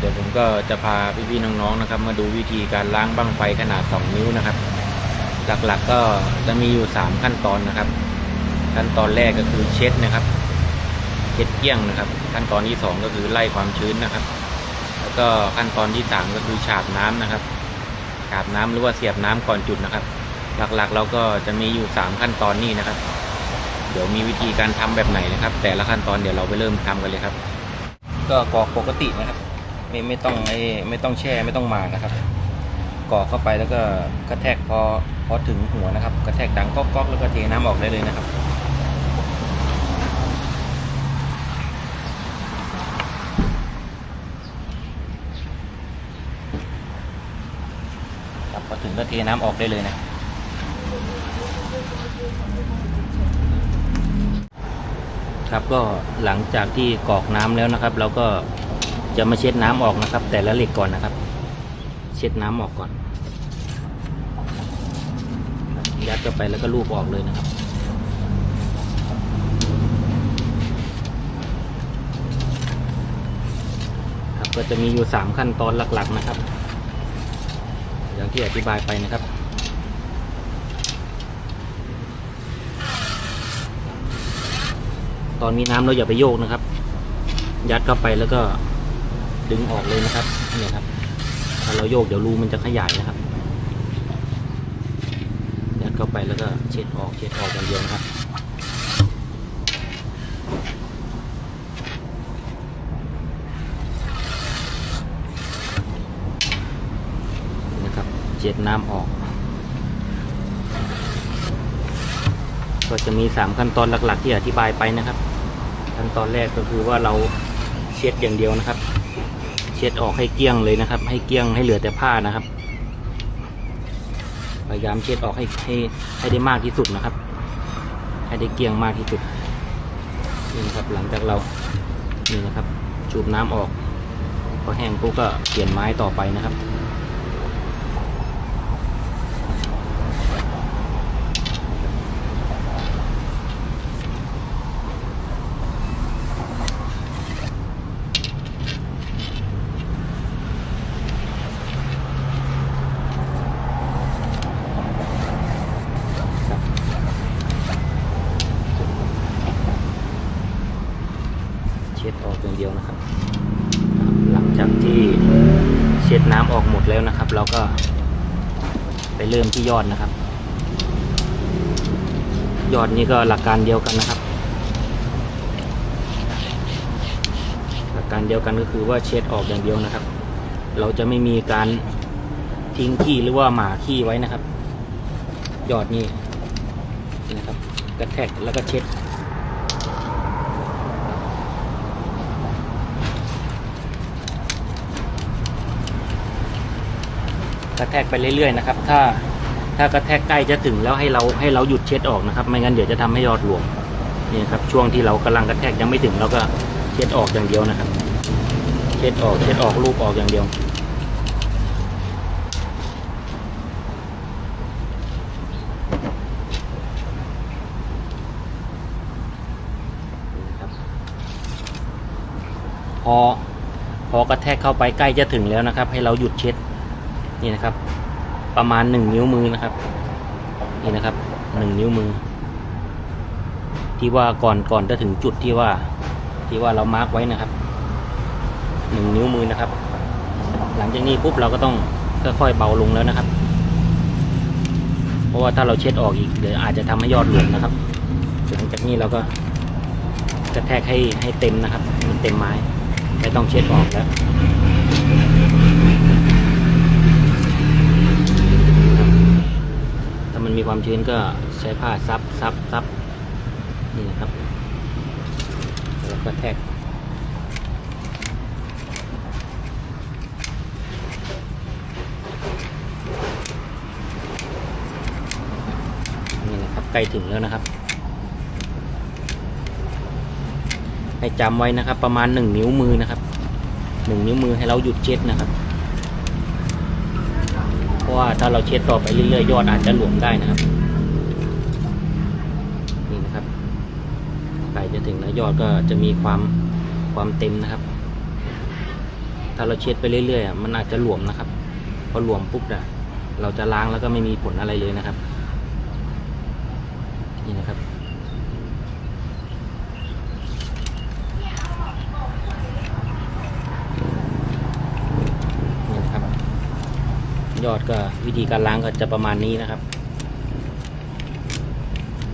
เดี๋ยวผมก็จะพาพี่ๆน้องๆนะครับ มาดูวิธีการล้างบั้งไฟขนาด 2 นิ้วนะครับ หลักๆก็จะมีอยู่ 3 ขั้นตอนนะครับ ขั้นตอนแรกก็คือเช็ดนะครับ เช็ดเกลี้ยงนะครับ ขั้นตอนที่ 2 ก็คือไล่ความชื้นนะครับ แล้วก็ขั้นตอนที่ 3 ก็คือฉาบน้ำนะครับฉาบน้ำหรือว่าเสียบน้ำก่อนจุดนะครับ หลักๆเราก็จะมีอยู่ 3 ขั้นตอนนี้นะครับ เดี๋ยวมีวิธีการทำแบบไหนนะครับ แต่ละขั้นตอนเดี๋ยวเราไปเริ่มทำกันเลยครับ ก็กรอกปกตินะครับ ไม่ไม่ต้องไอ้ไม่ต้องแช่ไม่ต้องหมานะครับกรอเข้าไปแล้วก็กระแทกพอพอถึงหัวนะครับ กระแทกดังก๊อกก๊อกแล้วก็เทน้ำออกได้เลยนะครับ ครับพอถึงก็เทน้ำออกได้เลยนะ ครับก็หลังจากที่กรอกน้ำแล้วนะครับ เราก็ จะมาเช็ดน้ำออกนะครับ แต่ละเหล็กก่อนนะครับ เช็ดน้ำออกก่อน ยัดเข้าไปแล้วก็ลูบออกเลยนะครับครับ ก็จะมีอยู่สามขั้นตอนหลักๆนะครับ อย่างที่อธิบายไปนะครับตอนมีน้ำเราอย่าไปโยกนะครับ ยัดเข้าไปแล้วก็ ดึงออกเลยนะครับเนี่ยครับ ถ้าเราโยกเดี๋ยวรูมันจะขยายนะครับยัดเข้าไปแล้วก็เช็ดออกเช็ดออกอย่างเดียวนะครับนะครับเช็ดน้ำออก ก็จะมี 3 ขั้นตอนหลักๆ ที่อธิบายไปนะครับ ขั้นตอนแรกก็คือว่าเราเช็ดอย่างเดียวนะครับ เช็ดออกให้เกลี้ยงเลยนะครับ ให้เกลี้ยงให้เหลือแต่ผ้านะครับ พยายามเช็ดออกให้ให้ให้ได้มากที่สุดนะครับ ให้ได้เกลี้ยงมากที่สุดนี่นะครับหลังจากเรานี่นะครับจูบน้ำออกพอแห้งปุ๊บก็เปลี่ยนไม้ต่อไปนะครับ เช็ดออกอย่างเดียวนะครับ หลังจากที่เช็ดน้ำออกหมดแล้วนะครับ เราก็ ไปเริ่มที่ยอดนะครับ ยอดนี้ก็หลักการเดียวกันนะครับ หลักการเดียวกันก็คือว่าเช็ดออกอย่างเดียวนะครับ เราจะไม่มีการทิ้งขี้หรือว่าหมาขี้ไว้นะครับ ยอดนี้นะครับ กระแทกแล้วก็เช็ด กระแทกไปเรื่อยๆนะครับ ถ้าถ้ากระแทกใกล้จะถึงแล้วให้เราให้เราหยุดเช็ดออกนะครับ ไม่งั้นเดี๋ยวจะทำให้ยอดรวมนี่ครับช่วงที่เรากำลังกระแทกยังไม่ถึงเราก็เช็ดออกอย่างเดียวนะครับ เช็ดออกเช็ดออกลูบออกอย่างเดียวพอพอกระแทกเข้าไปใกล้จะถึงแล้วนะครับ ให้เราหยุดเช็ด นี่นะครับ ประมาณหนึ่งนิ้วมือนะครับ นี่นะครับหนึ่งนิ้วมือ ที่ว่าก่อนก่อนจะถึงจุดที่ว่า ที่ว่าเรามาร์กไว้นะครับหนึ่งนิ้วมือนะครับ หลังจากนี้ปุ๊บเราก็ต้องค่อยๆเบาลงแล้วนะครับ เพราะว่าถ้าเราเช็ดออกอีกเดี๋ยวอาจจะทำให้ยอดหลวมนะครับ หลังจากนี้เราก็กระแทกให้ให้เต็มนะครับ มันเต็มไม้ไม่ต้องเช็ดออกแล้ว ถ้ามันมีความ ชื้นก็ใช้ผ้าซับซับซับนี่นะครับแล้วก็แทกนี่นะครับใกล้ถึงแล้วนะครับ ให้จำไว้นะครับ ประมาณหนึ่งนิ้วมือนะครับหนึ่งนิ้วมือให้เราหยุดเช็ดนะครับเพราะว่าถ้าเราเช็ดต่อไปเรื่อยๆยอดอาจจะหลวมได้นะครับ นี่นะครับ ใกล้จะถึงแล้วยอดก็จะมีความความเต็มนะครับ ถ้าเราเช็ดไปเรื่อยๆมันอาจจะหลวมนะครับพอหลวมปุ๊บนี่ยเราจะล้างแล้วก็ไม่มีผลอะไรเลยนะครับ นี่นะครับ นี่นะครับ ยอดก็วิธีการล้างก็จะประมาณนี้นะครับ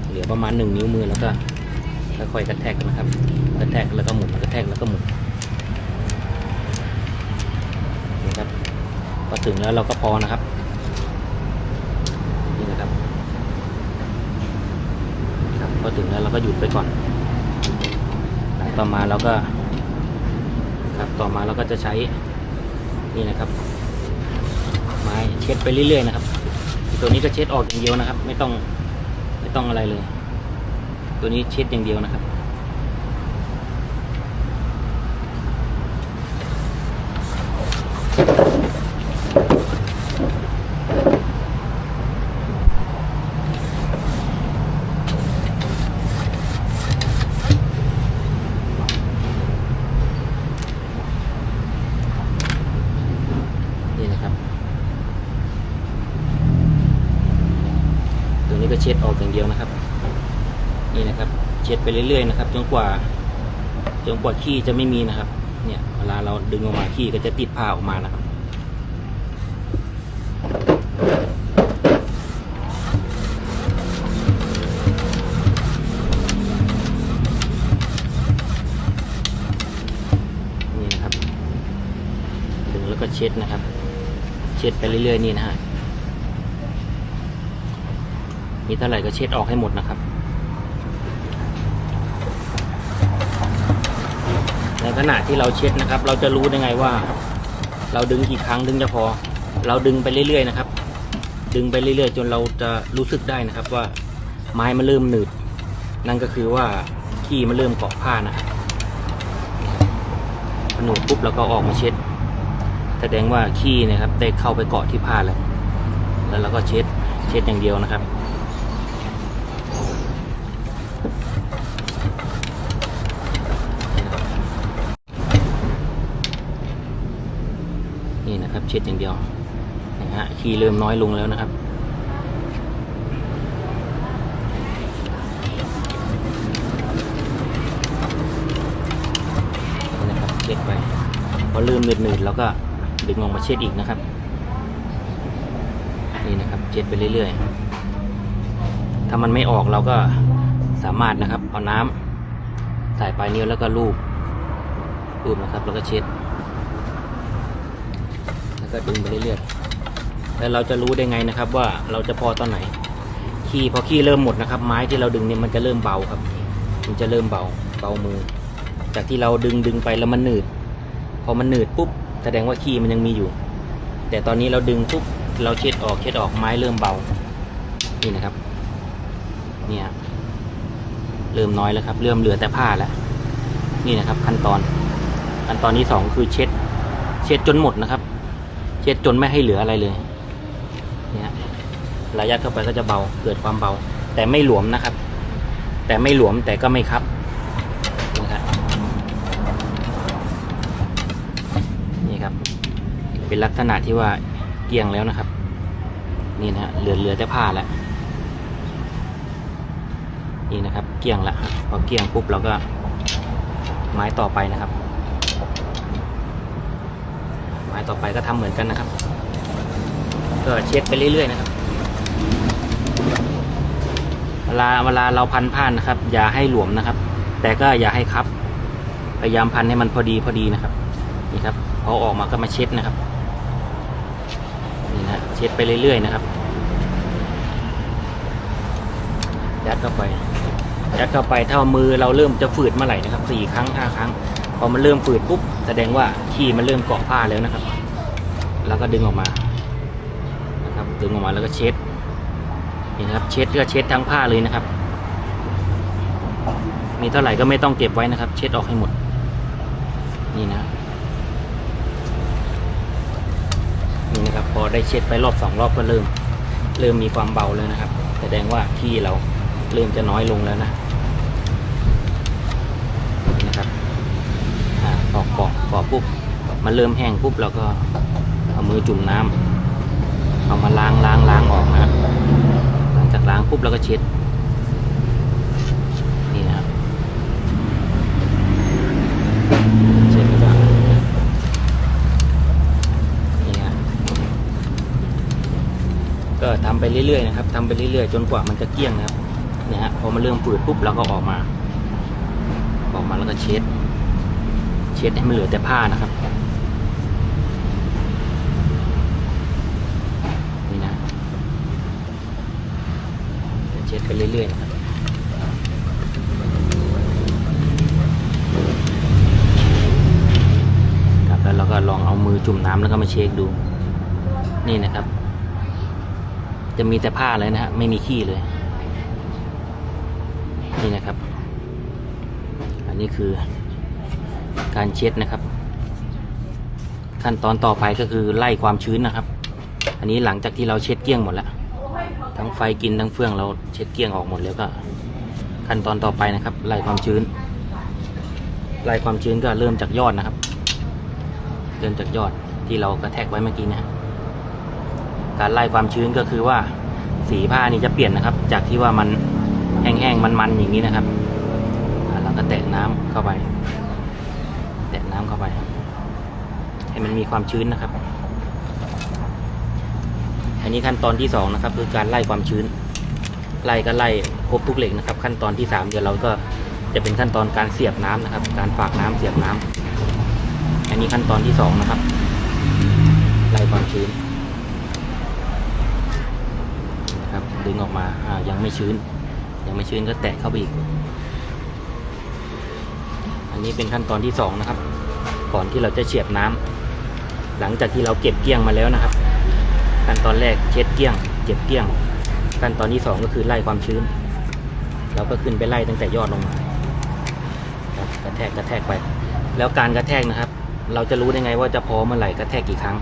เหลือประมาณหนึ่งนิ้วมือแล้วก็ ค่อยๆกระแทกนะครับกระแทกแล้วก็หมุนกระแทกแล้วก็หมุนนี่ครับพอถึงแล้วเราก็พอนะครับนี่นะครับครับพอถึงแล้วเราก็หยุดไปก่อน ต่อมาเราก็ครับต่อมาเราก็จะใช้นี่นะครับ ไม้เช็ดไปเรื่อยๆนะครับ ตัวนี้ก็เช็ดออกอย่างเดียวนะครับ ไม่ต้องไม่ต้องอะไรเลย ตัวนี้เช็ดอย่างเดียวนะครับ นี่นะครับ ตัวนี้ก็เช็ดออกอย่างเดียวนะครับ นี่นะครับ เช็ดไปเรื่อยๆนะครับจนกว่าจนกว่าขี้จะไม่มีนะครับ เนี่ยเวลาเราดึงออกมาขี้ก็จะติดผ้าออกมานะครับนี่นะครับ ดึงแล้วก็เช็ดนะครับ เช็ดไปเรื่อยๆนี่นะฮะมีเท่าไหร่ก็เช็ดออกให้หมดนะครับ ใน ขณะที่เราเช็ดนะครับ เราจะรู้ได้ไงว่า เราดึงกี่ครั้งดึงจะพอ เราดึงไปเรื่อยๆนะครับ ดึงไปเรื่อยๆ จนเราจะรู้สึกได้นะครับว่าไม้มันเริ่มหนืด นั่นก็คือว่าขี้มันเริ่มเกาะผ้านะพหนืดปุ๊บเราก็ออกมาเช็ด แสดงว่าขี้นะครับได้เข้าไปเกาะที่ผ้าแล้ว แล้วเราก็เช็ดเช็ดอย่างเดียวนะครับ นี่นะครับ เช็ดอย่างเดียวนะฮะขี้เริ่มน้อยลงแล้วนะครับนี่นะครับเช็ดไปพอเริ่มหนืดๆแล้วก็ดึงออกมาเช็ดอีกนะครับนี่นะครับเช็ดไปเรื่อยๆ ถ้ามันไม่ออกเราก็สามารถนะครับเอาน้ำใส่ปลายนิ้วแล้วก็ลูบลูบนะครับ แล้วก็เช็ด ก็ดึงไปเรื่อยๆแล้วเราจะรู้ได้ไงนะครับ ว่าเราจะพอตอนไหน ขี้พอขี้เริ่มหมดนะครับ ไม้ที่เราดึงเนี่ยมันจะเริ่มเบาครับ มันจะเริ่มเบาเบามือ จากที่เราดึงดึงไปแล้วมันหนืด พอมันหนืดปุ๊บแสดงว่าขี้มันยังมีอยู่ แต่ตอนนี้เราดึงปุ๊บเราเช็ดออกเช็ดออกไม้เริ่มเบา นี่นะครับ เนี่ยเริ่มน้อยแล้วครับ เริ่มเหลือแต่ผ้าแล้ว นี่นะครับ ขั้นตอน ขั้นตอนที่สองคือเช็ด เช็ดจนหมดนะครับ เช็ดจนไม่ให้เหลืออะไรเลยเนี่ยระยัดเข้าไปก็จะเบาเกิดความเบา แต่ไม่หลวมนะครับ แต่ไม่หลวมแต่ก็ไม่คับนะครับนี่ครับ เป็นลักษณะที่ว่าเกี่ยงแล้วนะครับ นี่นะฮะเหลือเหลือแต่ผ้าแล้วนี่นะครับเกี่ยงละพอเกี่ยงปุ๊บเราก็ไม้ต่อไปนะครับ ไม้ ต่อไปก็ทำเหมือนกันนะครับ ก็เช็ดไปเรื่อยๆนะครับ เวลาเวลาเราพันผ้านนะครับ อย่าให้หลวมนะครับ แต่ก็อย่าให้คับ พยายามพันให้มันพอดีพอดีนะครับ นี่ครับพอออกมาก็มาเช็ดนะครับนี่นะเช็ดไปเรื่อยๆนะครับยัดเข้าไปยัดเข้าไปถ้ามือเราเริ่มจะฝืดเมื่อไหร่นะครับสี่ครั้งห้าครั้ง พอมันเริ่มฝืดปุ๊บแสดงว่าขี้มันเริ่มเกาะผ้าแล้วนะครับ แล้วก็ดึงออกมานะครับดึงออกมาแล้วก็เช็ดนี่นะครับเช็ดก็เช็ดทั้งผ้าเลยนะครับ มีเท่าไหร่ก็ไม่ต้องเก็บไว้นะครับ เช็ดออกให้หมด นี่นะนี่นะครับ พอได้เช็ดไปรอบสองรอบก็เริ่ม เริ่มมีความเบาแล้วนะครับ แสดงว่าขี้เราเริ่มจะน้อยลงแล้วนะนี่นะครับ อ่าปอกปอกปอกปุ๊บมันเริ่มแห้งปุ๊บเราก็เอามือจุ่มน้ำเอามาล้างล้างล้างออกนะหลังจากล้างปุ๊บเราก็เช็ดนี่นะครับเช็ดแล้วก็นี่ฮะก็ทำไปเรื่อยๆนะครับทำไปเรื่อยๆ จนกว่ามันจะเกลี้ยงนะครับเนี่ยฮะพอมันเริ่มฝืดปุ๊บเราก็ออกมา ออกมาแล้วก็เช็ด เช็ดให้มันเหลือแต่ผ้านะครับ นี่นะเดี๋ยวเช็ดไปเรื่อยๆนะครับครับแล้วเราก็ลองเอามือจุ่มน้ำแล้วก็มาเช็คดู นี่นะครับ จะมีแต่ผ้าเลยนะฮะไม่มีขี้เลย นี่นะครับ อันนี้คือ การเช็ดนะครับ ขั้นตอนต่อไปก็คือไล่ความชื้นนะครับ อันนี้หลังจากที่เราเช็ดเกลี้ยงหมดแล้วทั้งไฟกินทั้งเฟืองเราเช็ดเกลี้ยงออกหมดแล้วก็ ขั้นตอนต่อไปนะครับ ไล่ความชื้น ไล่ความชื้นก็เริ่มจากยอดนะครับ เริ่มจากยอดที่เรากระแทกไว้เมื่อกี้นะการไล่ความชื้นก็คือว่าสีผ้านี่จะเปลี่ยนนะครับ จากที่ว่ามันแห้งๆมันๆอย่างนี้นะครับอ่าเราก็แตะน้ำเข้าไป แตะน้ำเข้าไป ให้มันมีความชื้นนะครับ อันนี้ขั้นตอนที่สองนะครับคือการไล่ความชื้น ไล่ก็ไล่ครบทุกเหล็กนะครับ ขั้นตอนที่สามเดี๋ยวเราก็จะเป็นขั้นตอนการเสียบน้ำนะครับ การฝากน้ำเสียบน้ำอันนี้ขั้นตอนที่สองนะครับ ไล่ความชื้นนะครับดึงออกมาอ่ายังไม่ชื้น ยังไม่ชื้นก็แตะเข้าไปอีก อันนี้เป็นขั้นตอนที่สองนะครับ ก่อนที่เราจะเฉียบน้ำ หลังจากที่เราเก็บเกี้ยงมาแล้วนะครับ ขั้นตอนแรกเช็ดเกี้ยง เก็บเกี้ยง ขั้นตอนที่สองก็คือไล่ความชื้น เราก็ขึ้นไปไล่ตั้งแต่ยอดลงมารกระแทกกระแทกไป แล้วการกระแทกนะครับ เราจะรู้ได้ไงว่าจะพอเมื่อไหร่กระแทกกี่ครั้ง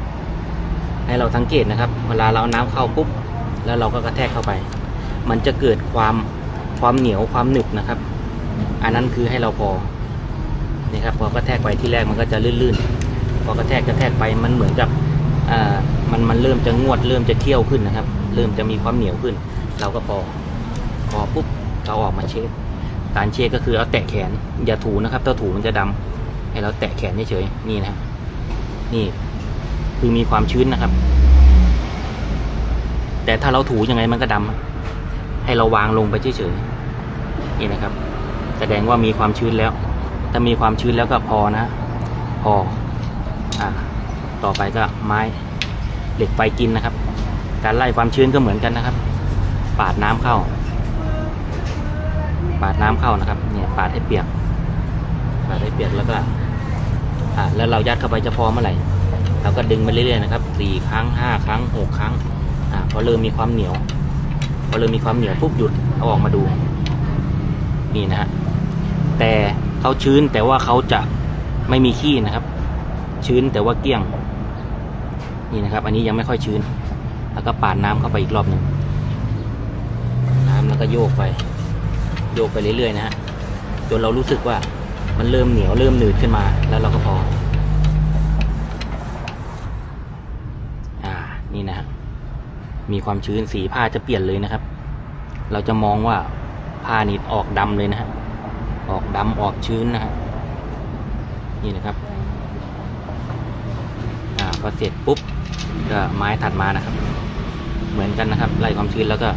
ให้เราสังเกตนะครับ เวลาเราน้ำเข้าปุ๊บแล้วเราก็กระแทกเข้าไป มันจะเกิดความความเหนียวความหนึบนะครับ อันนั้นคือให้เราพอนี่ครับพอกระแทกไปที่แรกมันก็จะลื่นๆ พอกระแทกกระแทกไปมันเหมือนกับมันมันเริ่มจะงวดเริ่มจะเคี่ยวขึ้นนะครับ เริ่มจะมีความเหนียวขึ้น เราก็พอพอปุ๊บเราออกมาเช็ดการเช็ดก็คือเอาแตะแขนอย่าถูนะครับถ้าถูมันจะดำให้เราแตะแขนเฉยๆนี่นะนี่คือมีความชื้นนะครับ แต่ถ้าเราถูยังไงมันก็ดำอะให้เราวางลงไปเฉยๆนี่นะครับ แสดงว่ามีความชื้นแล้ว ถ้ามีความชื้นแล้วก็พอนะ พอ ต่อไปก็ไม้เหล็กไฟกินนะครับ การไล่ความชื้นก็เหมือนกันนะครับ ปาดน้ำเข้า ปาดน้ำเข้านะครับ เนี่ยปาดให้เปียก ปาดให้เปียกแล้วก็อ่าแล้วเรายัดเข้าไปจะพอเมื่อไหร่เราก็ดึงไปเรื่อยๆนะครับสี่ครั้งห้าครั้งหกครั้งอ่าพอเริ่มมีความเหนียว พอเริ่มมีความเหนียวปุ๊บหยุดเอาออกมาดู นี่นะฮะแต่เขาชื้นแต่ว่าเขาจะไม่มีขี้นะครับ ชื้นแต่ว่าเกลี้ยง นี่นะครับ อันนี้ยังไม่ค่อยชื้น แล้วก็ปาดน้ำเข้าไปอีกรอบหนึ่งน้ำแล้วก็โยกไป โยกไปเรื่อยๆนะฮะจนเรารู้สึกว่ามันเริ่มเหนียวเริ่มหนืดขึ้นมา แล้วเราก็พอ อ่า นี่นะฮะมีความชื้นสีผ้าจะเปลี่ยนเลยนะครับ เราจะมองว่าผ้านี่ออกดำเลยนะฮะออกดำออกชื้นนะฮะนี่นะครับ อ่าพอเสร็จปุ๊บก็ไม้ถัดมานะครับ เหมือนกันนะครับไล่ความชื้นแล้วก็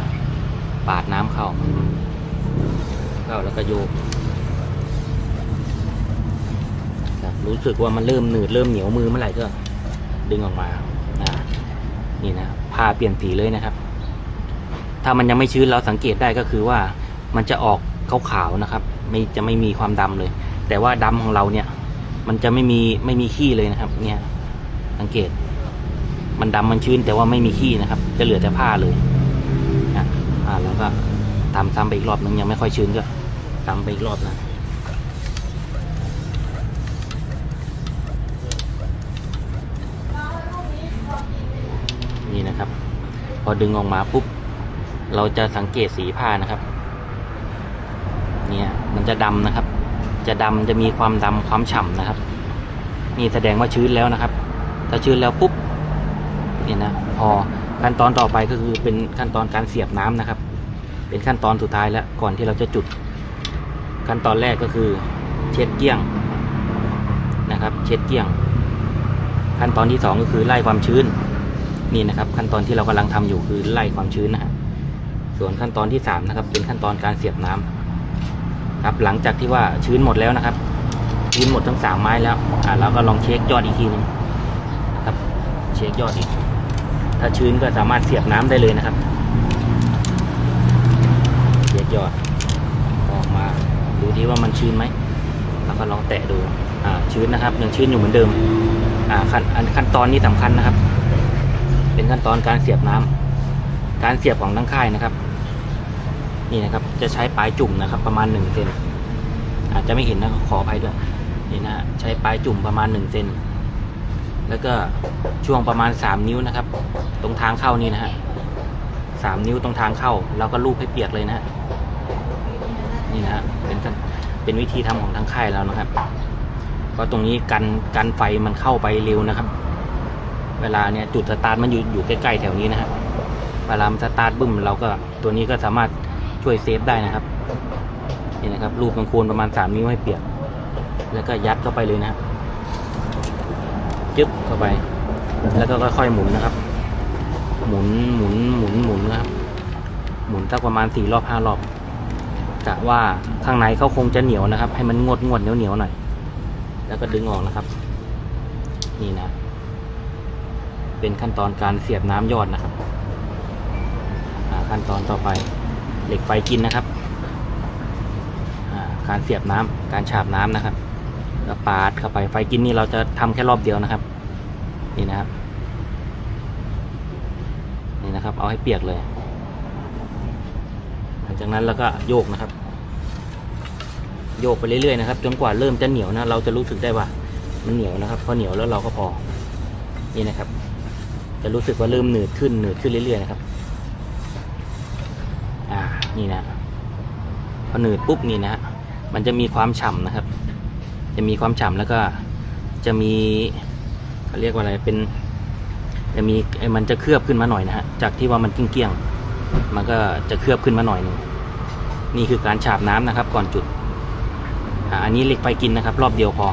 ปาดน้ำเข้าเข้าแล้วก็โยกครับรู้สึกว่ามันเริ่มหนืดเริ่มเหนียวมือเมื่อไหร่ก็ดึงออกมาอ่านี่นะผ้าเปลี่ยนสีเลยนะครับ ถ้ามันยังไม่ชื้นเราสังเกตได้ก็คือว่ามันจะออกขาวๆนะครับ ไม่จะไม่มีความดำเลย แต่ว่าดำของเราเนี่ย มันจะไม่มีไม่มีขี้เลยนะครับ เนี่ย สังเกต มันดำมันชื้นแต่ว่าไม่มีขี้นะครับ จะเหลือแต่ผ้าเลยอะอ่าแล้วก็ทำซ้ำไปอีกรอบนึงยังไม่ค่อยชื้นก็ทำไปอีกรอบนะนี่นะครับ พอดึงออกมาปุ๊บเราจะสังเกตสีผ้านะครับ เนี่ยมันจะดำนะครับ จะดำจะมีความดำความฉ่ำนะครับ นี่แสดงว่าชื้นแล้วนะครับ ถ้าชื้นแล้วปุ๊บนี่นะพอขั้นตอนต่อไปก็คือเป็นขั้นตอนการเสียบน้ำนะครับ เป็นขั้นตอนสุดท้ายแล้วก่อนที่เราจะจุด ขั้นตอนแรกก็คือเช็ดเกลี้ยงนะครับ เช็ดเกลี้ยง ขั้นตอนที่สองก็คือไล่ความชื้นนี่นะครับ ขั้นตอนที่เรากำลังทำอยู่คือไล่ความชื้นนะฮะส่วนขั้นตอนที่สามนะครับเป็นขั้นตอนการเสียบน้ำครับหลังจากที่ว่าชื้นหมดแล้วนะครับ ชื้นหมดทั้งสามไม้แล้วอ่าเราก็ลองเช็คยอดอีกทีหนึง เช็คยอดอีก ถ้าชื้นก็สามารถเสียบน้ำได้เลยนะครับ เช็คยอด ออกมาดูที่ว่ามันชื้นไหม แล้วก็ลองแตะดู อ่า ชื้นนะครับ ยังชื้นอยู่เหมือนเดิม อ่า ขั้นอันขั้นตอนนี้สำคัญนะครับ เป็นขั้นตอนการเสียบน้ำการเสียบของทั้งค่ายนะครับ นี่นะครับ จะใช้ปลายจุ่มนะครับ ประมาณหนึ่งเซนอาจจะไม่เห็นนะขออภัยด้วย นี่นะฮะใช้ปลายจุ่มประมาณหนึ่งเซน แล้วก็ช่วงประมาณสามนิ้วนะครับ ตรงทางเข้านี่นะฮะสามนิ้วตรงทางเข้าแล้วก็ลูบให้เปียกเลยนะฮะนี่นะฮะเป็นเป็นวิธีทำของทางค่ายแล้วนะครับก็ตรงนี้กันกันไฟมันเข้าไปเร็วนะครับ เวลาเนี่ยจุดสตาร์ทมันอยู่อยู่ใกล้ๆแถวนี้นะฮะเวลามันสตาร์ทบึ้มเราก็ตัวนี้ก็สามารถช่วยเซฟได้นะครับนี่นะครับรูปมันควรประมาณสามนิ้วให้เปียก แล้วก็ยัดเข้าไปเลยนะฮะจึ๊บ ไป แล้วก็ค่อยๆหมุนนะครับ หมุนหมุนหมุนหมุนนะครับ หมุนสักประมาณสี่รอบห้ารอบกะว่าข้างในเขาคงจะเหนียวนะครับ ให้มันงวดงวดเหนียวเหนียวหน่อย แล้วก็ดึงออกนะครับ นี่นะ เป็นขั้นตอนการเสียบน้ำยอดนะครับอ่าขั้นตอนต่อไปเหล็กไฟกินนะครับอ่าการเสียบน้ำการฉาบน้ำนะครับแล้วปาดเข้าไปไฟกินนี่เราจะทำแค่รอบเดียวนะครับ นี่นะครับ นี่นะครับ เอาให้เปียกเลย หลังจากนั้นเราก็โยกนะครับ โยกไปเรื่อยๆนะครับ จนกว่าเริ่มจะเหนียวนะ เราจะรู้สึกได้ว่า มันเหนียวนะครับ พอเหนียวแล้วเราก็พอ นี่นะครับ จะรู้สึกว่าเริ่มหนืดขึ้นหนืดขึ้นเรื่อยๆนะครับ อ่า นี่นะ พอหนืดปุ๊บนี่นะฮะมันจะมีความฉ่ำนะครับ จะมีความฉ่ำแล้วก็จะมี เรียกว่าอะไรเป็นจะมีไอมันจะเคลือบขึ้นมาหน่อยนะฮะจากที่ว่ามันเกี้ยงๆมันก็จะเคลือบขึ้นมาหน่อยหนึงนี่คือการฉาบน้ำนะครับ ก่อนจุดอันนี้เหล็กไฟกินนะครับ รอบเดียวพอ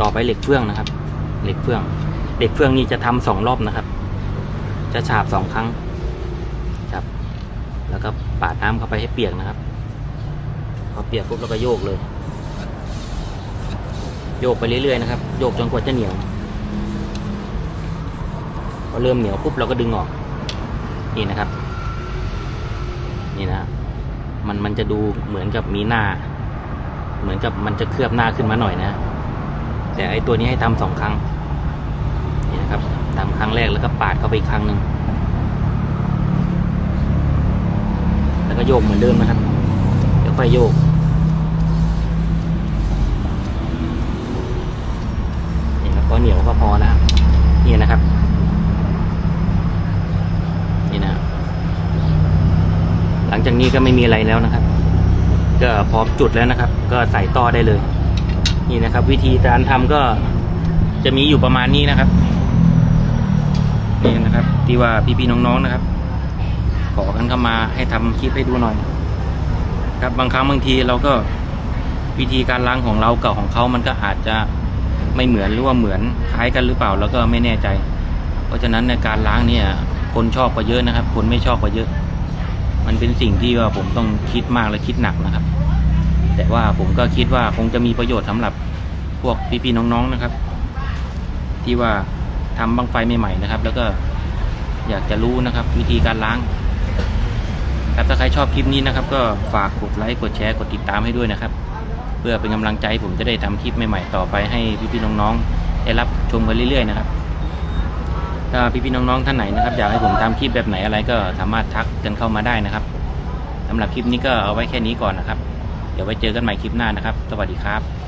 ต่อไปเหล็กเฟื่องนะครับ เหล็กเฟื่อง เหล็กเฟื่องนี่จะทำสองรอบนะครับ จะฉาบสองครั้งครับแล้วก็ปาดน้ำเข้าไปให้เปียกนะครับพอเปียกปุ๊บเราก็โยกเลย โยกไปเรื่อยๆนะครับ โยกจนกว่าจะเหนียว พอเริ่มเหนียวปุ๊บเราก็ดึงออก นี่นะครับ นี่นะ มันมันจะดูเหมือนกับมีหน้า เหมือนกับมันจะเคลือบหน้าขึ้นมาหน่อยนะ แต่ไอตัวนี้ให้ทำสองครั้ง นี่นะครับทำครั้งแรกแล้วก็ปาดเข้าไปอีกครั้งหนึ่ง แล้วก็โยกเหมือนเดิมนะครับ เดี๋ยวค่อยโยก นี่ครับพ อเหนียวก็พอแล้วนี่นะครับ นี่นะ หลังจากนี้ก็ไม่มีอะไรแล้วนะครับ ก็พร้อมจุดแล้วนะครับ ก็ใส่ต่อได้เลย นี่นะครับ วิธีการทำก็จะมีอยู่ประมาณนี้นะครับ นี่นะครับ ที่ว่าพี่ๆน้องๆนะครับขอกันเข้ามาให้ทำคลิปให้ดูหน่อย ครับบางครั้งบางทีเราก็วิธีการล้างของเรากับของเขามันก็อาจจะ ไม่เหมือนหรือว่าเหมือนคล้ายกันหรือเปล่าแล้วก็ไม่แน่ใจ เพราะฉะนั้นในการล้างเนี่ย คนชอบก็เยอะนะครับ คนไม่ชอบก็เยอะ มันเป็นสิ่งที่ว่าผมต้องคิดมากและคิดหนักนะครับ แต่ว่าผมก็คิดว่าคงจะมีประโยชน์สำหรับพวกพี่ๆน้องๆนะครับ ที่ว่าทำบังไฟใหม่ๆนะครับ แล้วก็อยากจะรู้นะครับ วิธีการล้างครับถ้าใครชอบคลิปนี้นะครับ ก็ฝากกดไลค์กดแชร์กดติดตามให้ด้วยนะครับ เพื่อเป็นกำลังใจผมจะได้ทำคลิปใหม่ๆต่อไปให้พี่ๆน้องๆได้รับชมกันเรื่อยๆนะครับถ้าพี่ๆน้องๆท่านไหนนะครับอยากให้ผมทำคลิปแบบไหนอะไรก็สามารถทักกันเข้ามาได้นะครับสำหรับคลิปนี้ก็เอาไว้แค่นี้ก่อนนะครับ เดี๋ยวไว้เจอกันใหม่คลิปหน้านะครับ สวัสดีครับ